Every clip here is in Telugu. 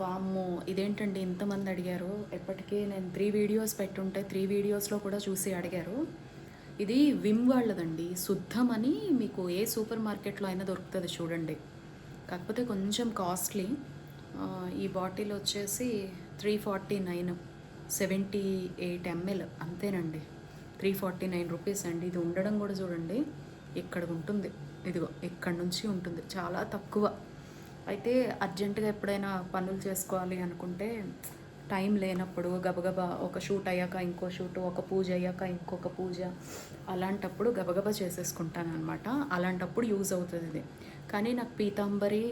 వామ్మో ఇదేంటండి ఇంతమంది అడిగారు? ఎప్పటికీ నేను త్రీ వీడియోస్ పెట్టుంటే త్రీ వీడియోస్లో కూడా చూసి అడిగారు. ఇది విమ్ వాళ్ళదండి. శుద్ధం అని మీకు ఏ సూపర్ మార్కెట్లో అయినా దొరుకుతుంది చూడండి. కాకపోతే కొంచెం కాస్ట్లీ ఈ బాటిల్ వచ్చేసి three forty nine seventy eight ML అంతేనండి. త్రీ ఫార్టీ నైన్ రూపీస్ అండి. ఇది ఉండడం కూడా చూడండి. ఇక్కడ ఉంటుంది. ఇదిగో ఇక్కడ నుంచి ఉంటుంది. చాలా తక్కువ. అయితే అర్జెంటుగా ఎప్పుడైనా పనులు చేసుకోవాలి అనుకుంటే టైం లేనప్పుడు గబగబా ఒక షూట్ అయ్యాక ఇంకో షూట్ ఒక పూజ అయ్యాక ఇంకొక పూజ అలాంటప్పుడు గబగబా చేసేసుకుంటాను అనమాట అలాంటప్పుడు యూజ్ అవుతుంది ఇది. కానీ నాకు పీతాంబరి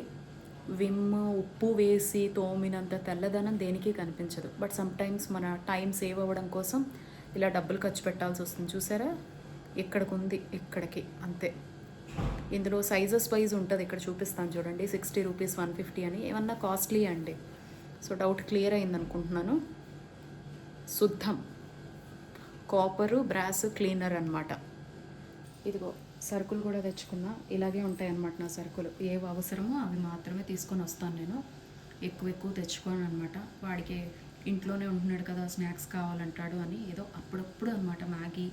విమ్ ఉప్పు వేసి తోమినంత తెల్లదనం దేనికి కనిపించదు. బట్ సమ్టైమ్స్ మన టైం సేవ్ అవ్వడం కోసం ఇలా డబ్బులు ఖర్చు పెట్టాల్సి వస్తుంది. చూసారా? ఇక్కడికి ఉంది ఇక్కడికి అంతే. ఇందులో సైజెస్ వైజ్ ఉంటుంది ఇక్కడ చూపిస్తాను చూడండి. సిక్స్టీ రూపీస్ వన్ ఫిఫ్టీ అని. ఏమన్నా కాస్ట్లీ అండి. సో డౌట్ క్లియర్ అయింది అనుకుంటున్నాను శుద్ధం. కాపరు బ్రాస్ క్లీనర్ అనమాట ఇదిగో సరుకులు కూడా తెచ్చుకున్నా. ఇలాగే ఉంటాయన్నమాట నా సరుకులు ఏవి అవసరమో అవి మాత్రమే తీసుకొని వస్తాను నేను. ఎక్కువ ఎక్కువ తెచ్చుకోను అనమాట వాడికి ఇంట్లోనే ఉంటున్నాడు కదా స్నాక్స్ కావాలంటాడు అని ఏదో అప్పుడప్పుడు అనమాట మ్యాగీ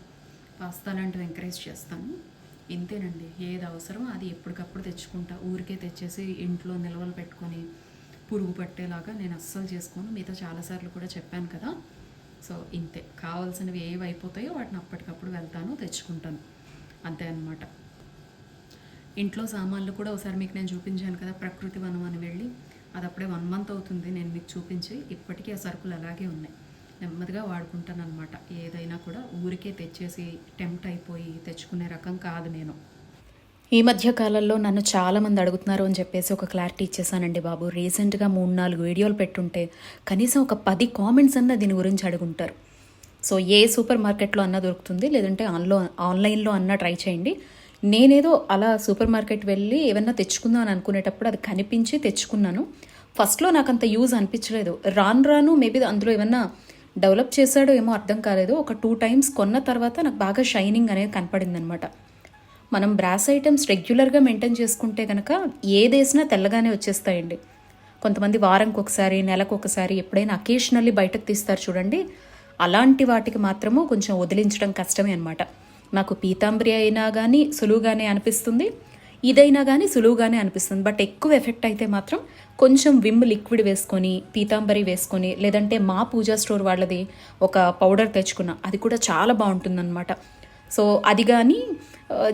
పాస్తా లాంటివి ఎంకరేజ్ చేస్తాను. ఇంతేనండి. ఏది అవసరం అది ఎప్పటికప్పుడు తెచ్చుకుంటా. ఊరికే తెచ్చేసి ఇంట్లో నిల్వలు పెట్టుకొని పురుగు పట్టేలాగా నేను అస్సలు చేసుకోను. మీతో చాలాసార్లు కూడా చెప్పాను కదా. సో ఇంతే. కావాల్సినవి ఏవి అయిపోతాయో వాటిని అప్పటికప్పుడు వెళ్తాను తెచ్చుకుంటాను. అంతే అనమాట ఇంట్లో సామాన్లు కూడా ఒకసారి మీకు నేను చూపించాను కదా ప్రకృతి వనం అని వెళ్ళి. అది అప్పుడే వన్ మంత్ అవుతుంది నేను మీకు చూపించి. ఇప్పటికీ ఆ సరుకులు అలాగే ఉన్నాయి. నెమ్మదిగా వాడుకుంటాను అనమాట ఏదైనా కూడా ఊరికే తెచ్చేసి టెంప్ట్ అయిపోయి తెచ్చుకునే రకం కాదు నేను. ఈ మధ్య కాలంలో నన్ను చాలామంది అడుగుతున్నారు అని చెప్పేసి ఒక క్లారిటీ ఇచ్చేసానండి బాబు. రీసెంట్గా మూడు నాలుగు వీడియోలు పెట్టుంటే కనీసం ఒక పది కామెంట్స్ అన్న దీని గురించి అడుగుంటారు. సో ఏ సూపర్ మార్కెట్లో అన్నా దొరుకుతుంది లేదంటే ఆన్లో ఆన్లైన్లో అన్నా ట్రై చేయండి. నేనేదో అలా సూపర్ మార్కెట్ వెళ్ళి ఏమన్నా తెచ్చుకుందాం అని అనుకునేటప్పుడు అది కనిపించి తెచ్చుకున్నాను. ఫస్ట్లో నాకు అంత యూజ్ అనిపించలేదు. రాను రాను మేబీ అందులో ఏమన్నా డెవలప్ చేశాడో ఏమో అర్థం కాలేదు. ఒక టూ టైమ్స్ కొన్న తర్వాత నాకు బాగా షైనింగ్ అనేది కనపడింది అనమాట మనం బ్రాస్ ఐటమ్స్ రెగ్యులర్గా మెయింటైన్ చేసుకుంటే కనుక ఏదేసినా తెల్లగానే వచ్చేస్తాయండి. కొంతమంది వారంకి ఒకసారి నెలకు ఒకసారి ఎప్పుడైనా అకేషనల్లీ బయటకు తీస్తారు చూడండి. అలాంటి వాటికి మాత్రము కొంచెం వదిలించడం కష్టమే అనమాట నాకు పీతాంబరి అయినా కానీ సులువుగానే అనిపిస్తుంది. ఇదైనా కానీ సులువుగానే అనిపిస్తుంది. బట్ ఎక్కువ ఎఫెక్ట్ అయితే మాత్రం కొంచెం విమ్ లిక్విడ్ వేసుకొని పీతాంబరి వేసుకొని లేదంటే మా పూజా స్టోర్ వాళ్ళది ఒక పౌడర్ తెచ్చుకున్నా అది కూడా చాలా బాగుంటుందన్నమాట. సో అది కానీ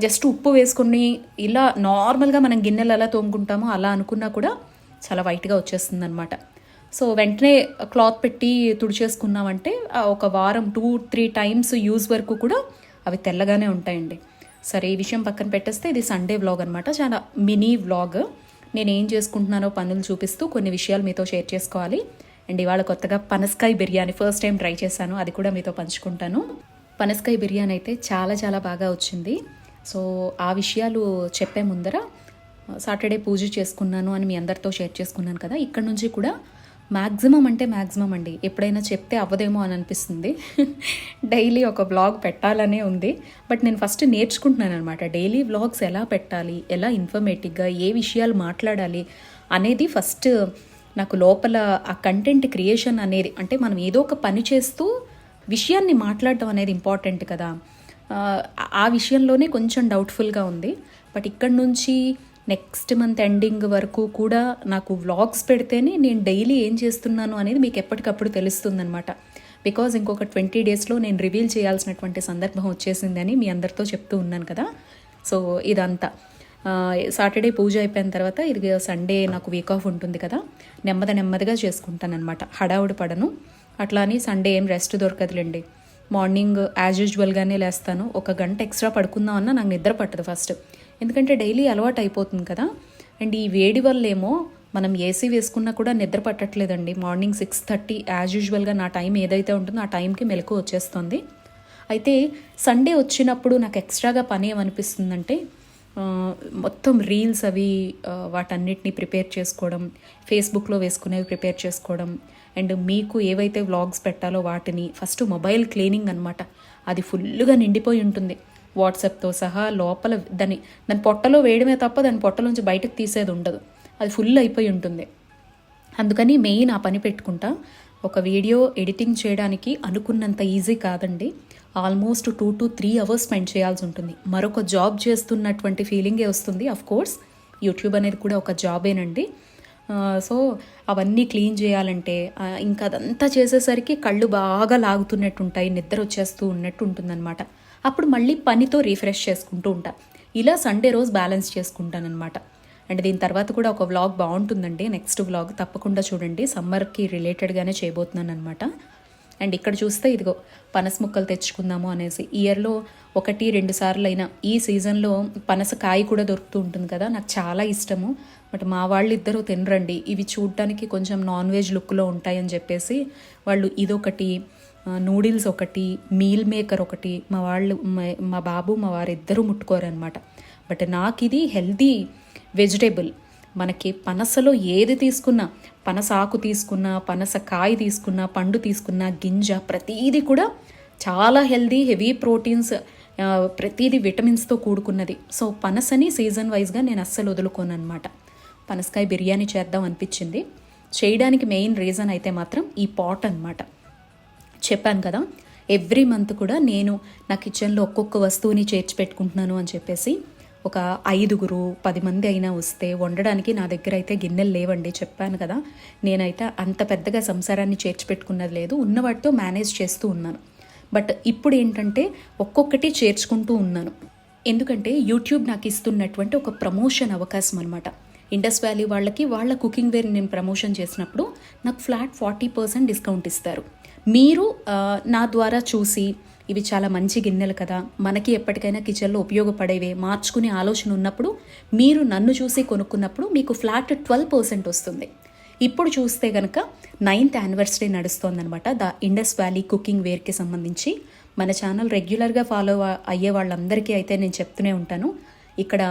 జస్ట్ ఉప్పు వేసుకొని ఇలా నార్మల్గా మనం గిన్నెలు ఎలా తోముకుంటామో అలా అనుకున్నా కూడా చాలా వైట్గా వచ్చేస్తుంది అనమాట సో వెంటనే క్లాత్ పెట్టి తుడిచేసుకున్నామంటే ఒక వారం టూ త్రీ టైమ్స్ యూజ్ వరకు కూడా అవి తెల్లగానే ఉంటాయండి. సరే ఈ విషయం పక్కన పెట్టేస్తే ఇది సండే వ్లాగ్ అనమాట చాలా మినీ వ్లాగ్ నేను ఏం చేసుకుంటున్నానో పనులు చూపిస్తూ కొన్ని విషయాలు మీతో షేర్ చేసుకోవాలి. అండ్ ఇవాళ కొత్తగా పనసకాయ బిర్యానీ ఫస్ట్ టైం ట్రై చేశాను. అది కూడా మీతో పంచుకుంటాను. పనసకాయ బిర్యానీ అయితే చాలా చాలా బాగా వచ్చింది. సో ఆ విషయాలు చెప్పే ముందర సాటర్డే పూజ చేసుకున్నాను అని మీ అందరితో షేర్ చేసుకున్నాను కదా. ఇక్కడ నుంచి కూడా మ్యాక్సిమం అంటే మ్యాక్సిమం అండి. ఎప్పుడైనా చెప్తే అవ్వదేమో అని అనిపిస్తుంది. డైలీ ఒక బ్లాగ్ పెట్టాలనే ఉంది. బట్ నేను ఫస్ట్ నేర్చుకుంటున్నాను అనమాట డైలీ వ్లాగ్స్ ఎలా పెట్టాలి? ఎలా ఇన్ఫర్మేటివ్గా ఏ విషయాలు మాట్లాడాలి? అనేది ఫస్ట్ నాకు లోపల ఆ కంటెంట్ క్రియేషన్ అనేది అంటే మనం ఏదో ఒక పని చేస్తూ విషయాన్ని మాట్లాడటం అనేది ఇంపార్టెంట్ కదా. ఆ, ఆ విషయంలోనే కొంచెం డౌట్ఫుల్గా ఉంది. బట్ ఇక్కడ నుంచి నెక్స్ట్ మంత్ ఎండింగ్ వరకు కూడా నాకు వ్లాగ్స్ పెడితేనే నేను డైలీ ఏం చేస్తున్నాను అనేది మీకు ఎప్పటికప్పుడు తెలుస్తుందనమాట బికాజ్ ఇంకొక ట్వంటీ డేస్లో నేను రివీల్ చేయాల్సినటువంటి సందర్భం వచ్చేసిందని మీ అందరితో చెప్తూ ఉన్నాను కదా. సో ఇదంతా. సాటర్డే పూజ అయిపోయిన తర్వాత ఇది సండే నాకు వీక్ ఆఫ్ ఉంటుంది కదా. నెమ్మది నెమ్మదిగా చేసుకుంటాను అనమాట హడావుడి పడను. అట్లా అని సండే ఏం రెస్ట్ దొరకదులేండి. మార్నింగ్ యాజ్ యూజువల్గానే లేస్తాను. ఒక గంట ఎక్స్ట్రా పడుకుందాం అన్నా నాకు నిద్ర పట్టదు ఫస్ట్ ఎందుకంటే డైలీ అలవాటు అయిపోతుంది కదా. అండ్ ఈ వేడి వల్ల ఏమో మనం ఏసీ వేసుకున్నా కూడా నిద్ర పట్టట్లేదండి. మార్నింగ్ సిక్స్ థర్టీ యాజ్ యూజువల్గా నా టైం ఏదైతే ఉంటుందో ఆ టైంకి మెలకు వచ్చేస్తుంది. అయితే సండే వచ్చినప్పుడు నాకు ఎక్స్ట్రాగా పని ఏమనిపిస్తుందంటే మొత్తం రీల్స్ అవి వాటన్నిటిని ప్రిపేర్ చేసుకోవడం ఫేస్బుక్లో వేసుకునేవి ప్రిపేర్ చేసుకోవడం అండ్ మీకు ఏవైతే వ్లాగ్స్ పెట్టాలో వాటిని ఫస్ట్ మొబైల్ క్లీనింగ్ అనమాట అది ఫుల్గా నిండిపోయి ఉంటుంది. వాట్సాప్తో సహా లోపల దాని దాని పొట్టలో వేయడమే తప్ప దాని పొట్టలోంచి బయటకు తీసేది ఉండదు. అది ఫుల్ అయిపోయి ఉంటుంది. అందుకని మెయిన్ ఆ పని పెట్టుకుంటా. ఒక వీడియో ఎడిటింగ్ చేయడానికి అనుకున్నంత ఈజీ కాదండి. Almost two to three hours spend చేయాల్సి ఉంటుంది. మరొక జాబ్ చేస్తున్నటువంటి ఫీలింగే వస్తుంది. అఫ్ కోర్స్ యూట్యూబ్ అనేది కూడా ఒక జాబేనండి. సో అవన్నీ క్లీన్ చేయాలంటే ఇంకా అదంతా చేసేసరికి కళ్ళు బాగా లాగుతున్నట్టు ఉంటాయి నిద్ర వచ్చేస్తూ ఉన్నట్టు ఉంటుందన్నమాట అప్పుడు మళ్ళీ పనితో రీఫ్రెష్ చేసుకుంటూ ఉంటా. ఇలా సండే రోజు బ్యాలెన్స్ చేసుకుంటానమాట అండ్ దీని తర్వాత కూడా ఒక వ్లాగ్ బాగుంటుందండి. నెక్స్ట్ వ్లాగ్ తప్పకుండా చూడండి. సమ్మర్కి రిలేటెడ్గానే చేయబోతున్నాను అనమాట అండ్ ఇక్కడ చూస్తే ఇదిగో పనస ముక్కలు తెచ్చుకుందాము అనేసి. ఇయర్లో ఒకటి రెండు సార్లు అయినా ఈ సీజన్లో పనస కాయ కూడా దొరుకుతూ ఉంటుంది కదా. నాకు చాలా ఇష్టము. బట్ మా వాళ్ళు ఇద్దరు తినరండి. ఇవి చూడటానికి కొంచెం నాన్ వెజ్ లుక్లో ఉంటాయని చెప్పేసి వాళ్ళు ఇదొకటి నూడిల్స్ ఒకటి మీల్ మేకర్ ఒకటి మా వాళ్ళు మా- బాబు మా వారిద్దరూ ముట్టుకోరనమాట బట్ నాకు ఇది హెల్దీ వెజిటేబుల్. మనకి పనసలో ఏది తీసుకున్నా పనస ఆకు తీసుకున్నా పనస కాయ తీసుకున్నా పండు తీసుకున్నా గింజ ప్రతీది కూడా చాలా హెల్దీ హెవీ ప్రోటీన్స్ ప్రతిదీ ప్రతీది విటమిన్స్తో కూడుకున్నది. సో పనసని సీజన్ వైజ్గా నేను అస్సలు వదులుకోను అనమాట పనసకాయ బిర్యానీ చేద్దాం అనిపించింది. చేయడానికి మెయిన్ రీజన్ అయితే మాత్రం ఈ పాట్ అనమాట చెప్పాను కదా ఎవ్రీ మంత్ కూడా నేను నా కిచెన్లో ఒక్కొక్క వస్తువుని చేర్చి పెట్టుకుంటున్నాను అని చెప్పేసి ఒక ఐదుగురు పది మంది అయినా వస్తే వండడానికి నా దగ్గర అయితే గిన్నెలు లేవండి చెప్పాను కదా. నేనైతే అంత పెద్దగా సంసారాన్ని చేర్చి పెట్టుకున్నది లేదు ఉన్న వాటితో మేనేజ్ చేస్తూ ఉన్నాను. బట్ ఇప్పుడు ఏంటంటే ఒక్కొక్కటి చేర్చుకుంటూ ఉన్నాను. ఎందుకంటే యూట్యూబ్ నాకు ఇస్తున్నటువంటి ఒక ప్రమోషన్ అవకాశం అనమాట ఇండస్ వ్యాలీ వాళ్ళకి వాళ్ళ కుకింగ్ వేర్ నేను ప్రమోషన్ చేసినప్పుడు నాకు ఫ్లాట్ ఫార్టీ పర్సెంట్ డిస్కౌంట్ ఇస్తారు. మీరు నా ద్వారా చూసి ఇవి చాలా మంచి గిన్నెలు కదా మనకి ఎప్పటికైనా కిచెన్లో ఉపయోగపడేవే మార్చుకునే ఆలోచన ఉన్నప్పుడు మీరు నన్ను చూసి కొనుక్కున్నప్పుడు మీకు ఫ్లాట్ ట్వెల్వ్ పర్సెంట్ వస్తుంది. ఇప్పుడు చూస్తే కనుక నైన్త్ యానివర్సరీ నడుస్తోందనమాట. ద ఇండస్ వ్యాలీ కుకింగ్ వేర్కి సంబంధించి మన ఛానల్ రెగ్యులర్గా ఫాలో అయ్యే వాళ్ళందరికీ అయితే నేను చెప్తూనే ఉంటాను. ఇక్కడ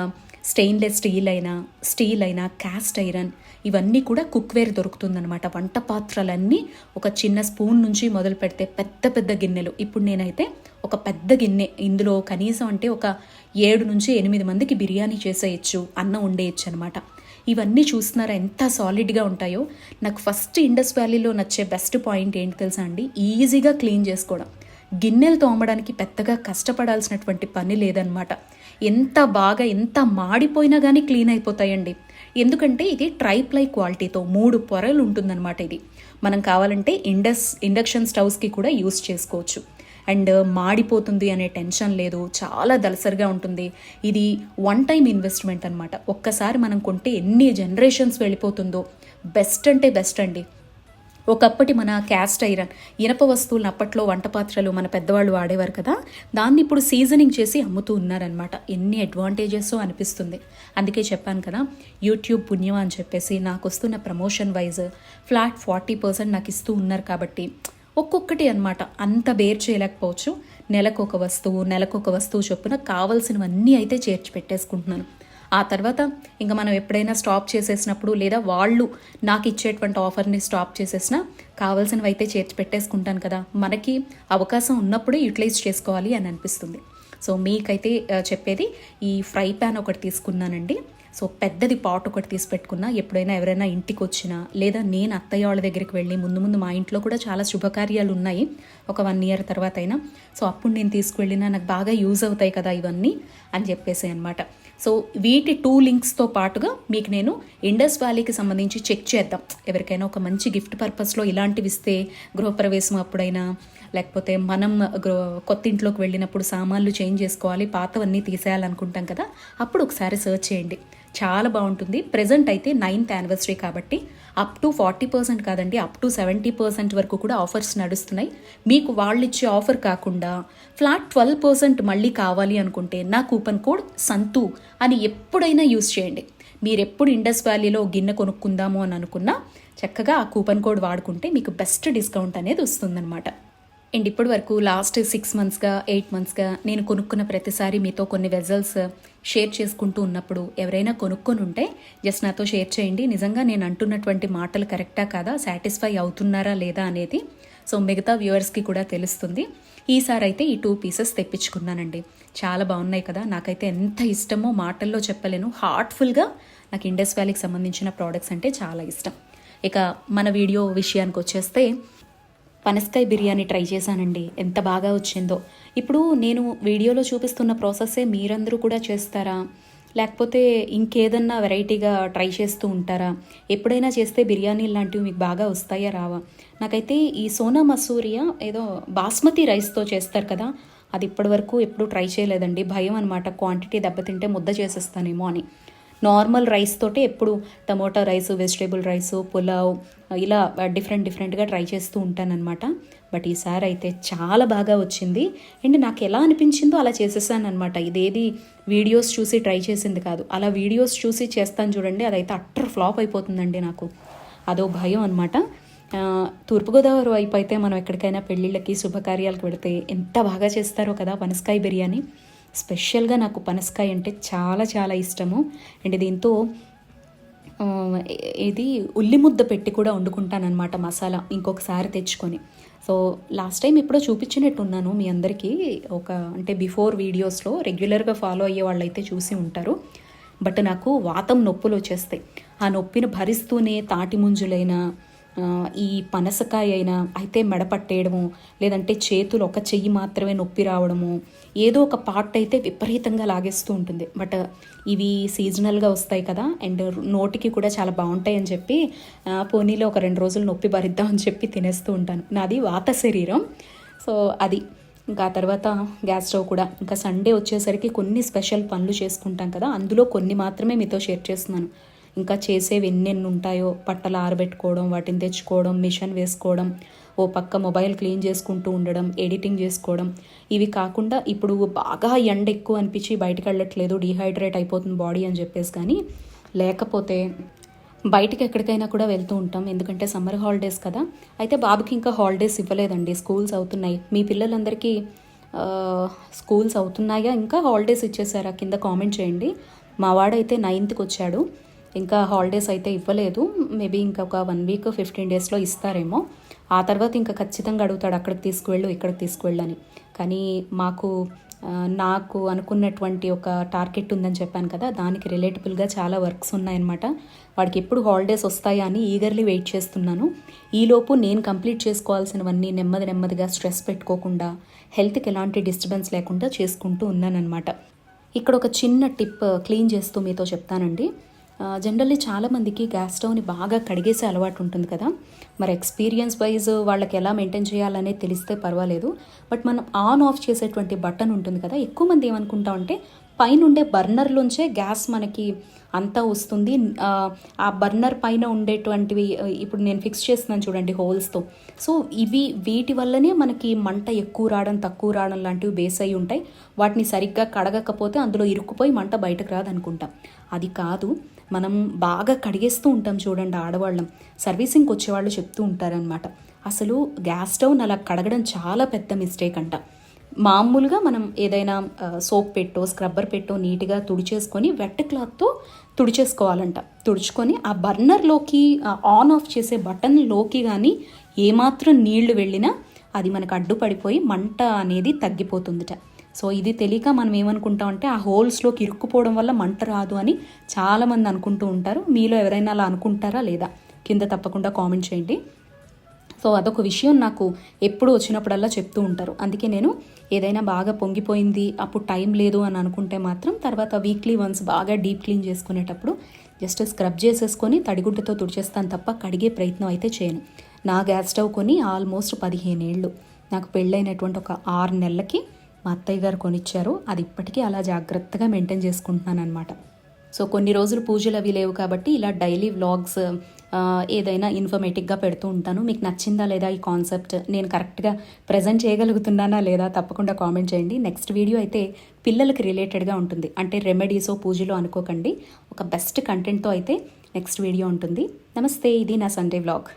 స్టెయిన్లెస్ స్టీల్ అయినా స్టీల్ అయినా క్యాస్ట్ ఐరన్ ఇవన్నీ కూడా కుక్వేర్ దొరుకుతుందనమాట వంట పాత్రలన్నీ ఒక చిన్న స్పూన్ నుంచి మొదలు పెడితే పెద్ద పెద్ద గిన్నెలు. ఇప్పుడు నేనైతే ఒక పెద్ద గిన్నె ఇందులో కనీసం అంటే ఒక ఏడు నుంచి ఎనిమిది మందికి బిర్యానీ చేసేయచ్చు అన్నం వండేయచ్చు అనమాట ఇవన్నీ చూస్తున్నారా ఎంత సాలిడ్గా ఉంటాయో. నాకు ఫస్ట్ ఇండస్ వ్యాలీలో నచ్చే బెస్ట్ పాయింట్ ఏంటి తెలుసా అండి? ఈజీగా క్లీన్ చేసుకోవడం. గిన్నెలు తోమడానికి పెద్దగా కష్టపడాల్సినటువంటి పని లేదనమాట ఎంత బాగా ఎంత మాడిపోయినా కానీ క్లీన్ అయిపోతాయండి. ఎందుకంటే ఇది ట్రైప్లై క్వాలిటీతో మూడు పొరలు ఉంటుందన్నమాట ఇది. మనం కావాలంటే ఇండస్ ఇండక్షన్ స్టవ్స్కి కూడా యూస్ చేసుకోవచ్చు. అండ్ మాడిపోతుంది అనే టెన్షన్ లేదు చాలా దలసరిగా ఉంటుంది. ఇది వన్ టైం ఇన్వెస్ట్మెంట్ అనమాట ఒక్కసారి మనం కొంటే ఎన్ని జనరేషన్స్ వెళ్ళిపోతుందో. బెస్ట్ అంటే బెస్ట్ అండి. ఒకప్పటి మన క్యాస్ట్ ఐరన్ ఇనప వస్తువులను అప్పట్లో వంట పాత్రలు మన పెద్దవాళ్ళు వాడేవారు కదా దాన్ని ఇప్పుడు సీజనింగ్ చేసి అమ్ముతూ ఉన్నారనమాట ఎన్ని అడ్వాంటేజెస్ అనిపిస్తుంది. అందుకే చెప్పాను కదా యూట్యూబ్ పుణ్యం అని చెప్పేసి నాకు వస్తున్న promotion wise flat forty percent నాకు ఇస్తూ ఉన్నారు కాబట్టి ఒక్కొక్కటి అన్నమాట. అంత బేర్ చేయలేకపోవచ్చు. నెలకు ఒక వస్తువు నెలకు ఒక వస్తువు చొప్పున కావలసినవన్నీ అయితే చేర్చి పెట్టేసుకుంటున్నాను. ఆ తర్వాత ఇంకా మనం ఎప్పుడైనా స్టాప్ చేసేసినప్పుడు లేదా వాళ్ళు నాకు ఇచ్చేటువంటి ఆఫర్ని స్టాప్ చేసేసినా కావాల్సినవి అయితే చేర్చి పెట్టేసుకుంటాను కదా. మనకి అవకాశం ఉన్నప్పుడే యూటిలైజ్ చేసుకోవాలి అని అనిపిస్తుంది. సో మీకైతే చెప్పేది ఈ ఫ్రై ప్యాన్ ఒకటి తీసుకున్నానండి. సో పెద్దది పాట్ ఒకటి తీసి పెట్టుకున్నా ఎప్పుడైనా ఎవరైనా ఇంటికి వచ్చినా లేదా నేను అత్తయ్య వాళ్ళ దగ్గరికి వెళ్ళి ముందు ముందు మా ఇంట్లో కూడా చాలా శుభకార్యాలు ఉన్నాయి. ఒక వన్ ఇయర్ తర్వాత అయినా. సో అప్పుడు నేను తీసుకువెళ్ళినా నాకు బాగా యూజ్ అవుతాయి కదా ఇవన్నీ అని చెప్పేసి అనమాట సో వీటి టూ లింక్స్తో పాటుగా మీకు నేను ఇండస్ వ్యాలీకి సంబంధించి చెక్ చేద్దాం. ఎవరికైనా ఒక మంచి గిఫ్ట్ పర్పస్లో ఇలాంటివి ఇస్తే గృహప్రవేశం అప్పుడైనా లేకపోతే మనం గృహ కొత్త ఇంట్లోకి వెళ్ళినప్పుడు సామాన్లు చేంజ్ చేసుకోవాలి పాతవన్నీ తీసేయాలనుకుంటాం కదా అప్పుడు ఒకసారి సర్చ్ చేయండి. చాలా బాగుంటుంది. ప్రజెంట్ అయితే నైన్త్ యానివర్సరీ కాబట్టి అప్ టు ఫార్టీ పర్సెంట్ కాదండి అప్ టు సెవెంటీ పర్సెంట్ వరకు కూడా ఆఫర్స్ నడుస్తున్నాయి. మీకు వాళ్ళు ఇచ్చే ఆఫర్ కాకుండా ఫ్లాట్ ట్వెల్వ్ పర్సెంట్ మళ్ళీ కావాలి అనుకుంటే నా కూపన్ కోడ్ సంతు అని ఎప్పుడైనా యూస్ చేయండి. మీరు ఎప్పుడు ఇండస్ వ్యాలీలో గిన్నె కొనుక్కుందాము అని అనుకున్నా చక్కగా ఆ కూపన్ కోడ్ వాడుకుంటే మీకు బెస్ట్ డిస్కౌంట్ అనేది వస్తుందన్నమాట. అండ్ ఇప్పటి వరకు లాస్ట్ సిక్స్ మంత్స్గా ఎయిట్ మంత్స్గా నేను కొనుక్కున్న ప్రతిసారి మీతో కొన్ని వెజల్స్ షేర్ చేసుకుంటూ ఉన్నప్పుడు ఎవరైనా కొనుక్కొని ఉంటే జస్ట్ నాతో షేర్ చేయండి. నిజంగా నేను అంటున్నటువంటి మాటలు కరెక్టా కాదా? సాటిస్ఫై అవుతున్నారా లేదా అనేది సో మిగతా వ్యూవర్స్కి కూడా తెలుస్తుంది. ఈసారి అయితే ఈ టూ పీసెస్ తెప్పించుకున్నానండి. చాలా బాగున్నాయి కదా? నాకైతే ఎంత ఇష్టమో మాటల్లో చెప్పలేను. హార్ట్ఫుల్గా నాకు ఇండస్ వ్యాలీకి సంబంధించిన ప్రోడక్ట్స్ అంటే చాలా ఇష్టం. ఇక మన వీడియో విషయానికి వచ్చేస్తే పనసకాయ బిర్యానీ ట్రై చేశానండి. ఎంత బాగా వచ్చిందో. ఇప్పుడు నేను వీడియోలో చూపిస్తున్న ప్రాసెస్సే మీరందరూ కూడా చేస్తారా? లేకపోతే ఇంకేదన్నా వెరైటీగా ట్రై చేస్తూ ఉంటారా? ఎప్పుడైనా చేస్తే బిర్యానీ లాంటివి మీకు బాగా వస్తాయా రావా? నాకైతే ఈ సోనా మసూరియా ఏదో బాస్మతి రైస్తో చేస్తారు కదా అది ఇప్పటివరకు ఎప్పుడూ ట్రై చేయలేదండి. భయం అనమాట క్వాంటిటీ దెబ్బతింటే ముద్ద చేసేస్తానేమో అని. నార్మల్ రైస్ తోటే ఎప్పుడు tomato rice vegetable rice pulao ఇలా డిఫరెంట్ డిఫరెంట్గా ట్రై చేస్తూ ఉంటానన్నమాట. బట్ ఈసారి అయితే చాలా బాగా వచ్చింది. అండ్ నాకు ఎలా అనిపించిందో అలా చేసేసానమాట ఇదేది వీడియోస్ చూసి ట్రై చేసింది కాదు. అలా వీడియోస్ చూసి చేస్తాను చూడండి అదైతే అట్టర్ ఫ్లాప్ అయిపోతుందండి నాకు. అదో భయం అనమాట తూర్పుగోదావరి వైపు అయితే మనం ఎక్కడికైనా పెళ్ళిళ్ళకి శుభకార్యాలకు పెడితే ఎంత బాగా చేస్తారో కదా పనసకాయ బిర్యానీ. స్పెషల్గా నాకు పనసకాయ అంటే చాలా చాలా ఇష్టము. అండ్ దీంతో ఇది ఉల్లి ముద్ద పెట్టి కూడా వండుకుంటానన్నమాట మసాలా ఇంకొకసారి తెచ్చుకొని. సో లాస్ట్ టైం ఎప్పుడో చూపించినట్టున్నాను మీ అందరికీ. ఒక అంటే బిఫోర్ వీడియోస్లో రెగ్యులర్గా ఫాలో అయ్యే వాళ్ళైతే చూసి ఉంటారు. బట్ నాకు వాతం నొప్పులు వచ్చేస్తాయి. ఆ నొప్పిని భరిస్తూనే తాటి ముంజులైనా ఈ పనసకాయ అయినా అయితే మెడ పట్టేయడము లేదంటే చేతులు ఒక చెయ్యి మాత్రమే నొప్పి రావడము ఏదో ఒక పార్ట్ అయితే విపరీతంగా లాగేస్తూ ఉంటుంది. బట్ ఇవి సీజనల్గా వస్తాయి కదా అండ్ నోటికి కూడా చాలా బాగుంటాయి అని చెప్పి పోనీలో ఒక రెండు రోజులు నొప్పి భరిద్దాం అని చెప్పి తినేస్తూ ఉంటాను. నాది వాత శరీరం. సో అది. ఇంకా తర్వాత గ్యాస్ స్టవ్ కూడా. ఇంకా సండే వచ్చేసరికి కొన్ని స్పెషల్ పనులు చేసుకుంటాం కదా అందులో కొన్ని మాత్రమే మీతో షేర్ చేస్తున్నాను. ఇంకా చేసేవి ఎన్నెన్ని ఉంటాయో పట్టలు ఆరబెట్టుకోవడం వాటిని తెచ్చుకోవడం మిషన్ వేసుకోవడం ఓ పక్క మొబైల్ క్లీన్ చేసుకుంటూ ఉండడం ఎడిటింగ్ చేసుకోవడం. ఇవి కాకుండా ఇప్పుడు బాగా ఎండ ఎక్కువ అనిపించి బయటకు వెళ్ళట్లేదు డీహైడ్రేట్ అయిపోతుంది బాడీ అని చెప్పేసి కానీ లేకపోతే బయటికి ఎక్కడికైనా కూడా వెళ్తూ ఉంటాం. ఎందుకంటే సమ్మర్ హాలిడేస్ కదా. అయితే బాబుకి ఇంకా హాలిడేస్ ఇవ్వలేదండి. స్కూల్స్ అవుతున్నాయి. మీ పిల్లలందరికీ స్కూల్స్ అవుతున్నాయా? ఇంకా హాలిడేస్ ఇచ్చేసారా? కింద కామెంట్ చేయండి. మా వాడైతే నైన్త్కి వచ్చాడు ఇంకా హాలిడేస్ అయితే ఇవ్వలేదు. మేబీ ఇంకా ఒక వన్ వీక్ ఫిఫ్టీన్ డేస్లో ఇస్తారేమో. ఆ తర్వాత ఇంకా ఖచ్చితంగా అడుగుతాడు అక్కడికి తీసుకువెళ్ళు ఇక్కడికి తీసుకువెళ్ళని. కానీ మాకు నాకు అనుకున్నటువంటి ఒక టార్గెట్ ఉందని చెప్పాను కదా దానికి రిలేటబుల్గా చాలా వర్క్స్ ఉన్నాయన్నమాట. వాడికి ఎప్పుడు హాలిడేస్ వస్తాయా అని ఈగర్లీ వెయిట్ చేస్తున్నాను. ఈలోపు నేను కంప్లీట్ చేసుకోవాల్సినవన్నీ నెమ్మది నెమ్మదిగా స్ట్రెస్ పెట్టుకోకుండా హెల్త్కి ఎలాంటి డిస్టర్బెన్స్ లేకుండా చేసుకుంటూ ఉన్నానన్నమాట. ఇక్కడ ఒక చిన్న టిప్ క్లీన్ చేస్తూ మీతో చెప్తానండి. జనరల్లీ చాలామందికి గ్యాస్ స్టవ్ని బాగా కడిగేసే అలవాటు ఉంటుంది కదా. మరి ఎక్స్పీరియన్స్ వైజ్ వాళ్ళకి ఎలా మెయింటైన్ చేయాలనేది తెలిస్తే పర్వాలేదు. బట్ మనం ఆన్ ఆఫ్ చేసేటువంటి బటన్ ఉంటుంది కదా. ఎక్కువ మంది ఏమనుకుంటామంటే పైన ఉండే బర్నర్లోంచే గ్యాస్ మనకి అంతా వస్తుంది. ఆ, బర్నర్ పైన ఉండేటువంటివి ఇప్పుడు నేను ఫిక్స్ చేస్తున్నాను చూడండి హోల్స్తో సో ఇవి వీటి వల్లనే మనకి మంట ఎక్కువ రావడం తక్కువ రావడం లాంటివి బేస్ అయి ఉంటాయి. వాటిని సరిగ్గా కడగకపోతే అందులో ఇరుక్కుపోయి మంట బయటకు రాదనుకుంటాం. అది కాదు. మనం బాగా కడిగేస్తూ ఉంటాం చూడండి ఆడవాళ్ళం. సర్వీసింగ్కి వచ్చేవాళ్ళు చెప్తూ ఉంటారనమాట అసలు గ్యాస్ స్టవ్ని అలా కడగడం చాలా పెద్ద మిస్టేక్ అంట. మామూలుగా మనం ఏదైనా సోప్ పెట్టో స్క్రబ్బర్ పెట్టో నీట్గా తుడిచేసుకొని వెట్ క్లాత్తో తుడిచేసుకోవాలంట. తుడుచుకొని ఆ బర్నర్లోకి ఆన్ ఆఫ్ చేసే బటన్లోకి కానీ ఏమాత్రం నీళ్ళు వెళ్ళినా అది మనకు అడ్డుపడిపోయి మంట అనేది తగ్గిపోతుందిట. సో ఇది తెలియక మనం ఏమనుకుంటాం అంటే ఆ హోల్స్లోకి ఇరుక్కుపోవడం వల్ల మంట రాదు అని చాలామంది అనుకుంటూ ఉంటారు. మీలో ఎవరైనా అలా అనుకుంటారా లేదా? కింద తప్పకుండా కామెంట్ చేయండి. సో అదొక విషయం నాకు ఎప్పుడు వచ్చినప్పుడల్లా చెప్తూ ఉంటారు. అందుకే నేను ఏదైనా బాగా పొంగిపోయింది అప్పుడు టైం లేదు అని అనుకుంటే మాత్రం తర్వాత వీక్లీ వన్స్ బాగా డీప్ క్లీన్ చేసుకునేటప్పుడు జస్ట్ స్క్రబ్ చేసేసుకొని తడిగుడ్డతో తుడిచేస్తాను తప్ప కడిగే ప్రయత్నం అయితే చేయను. నా గ్యాస్ స్టవ్ కొని ఆల్మోస్ట్ పదిహేను ఏళ్ళు నాకు పెళ్ళైనటువంటి ఒక ఆరు నెలలకి మా అత్తయ్య గారు కొనిచ్చారు. అది ఇప్పటికీ అలా జాగ్రత్తగా మెయింటైన్ చేసుకుంటున్నాను అనమాట సో కొన్ని రోజులు పూజలు అవి లేవు కాబట్టి ఇలా డైలీ వ్లాగ్స్ ఏదైనా ఇన్ఫర్మేటివ్గా పెడుతూ ఉంటాను. మీకు నచ్చిందా లేదా ఈ కాన్సెప్ట్? నేను కరెక్ట్గా ప్రజెంట్ చేయగలుగుతున్నానా లేదా తప్పకుండా కామెంట్ చేయండి. నెక్స్ట్ వీడియో అయితే పిల్లలకి రిలేటెడ్గా ఉంటుంది. అంటే రెమెడీసో పూజలో అనుకోకండి. ఒక బెస్ట్ కంటెంట్తో అయితే నెక్స్ట్ వీడియో ఉంటుంది. నమస్తే ఇది నా సండే వ్లాగ్.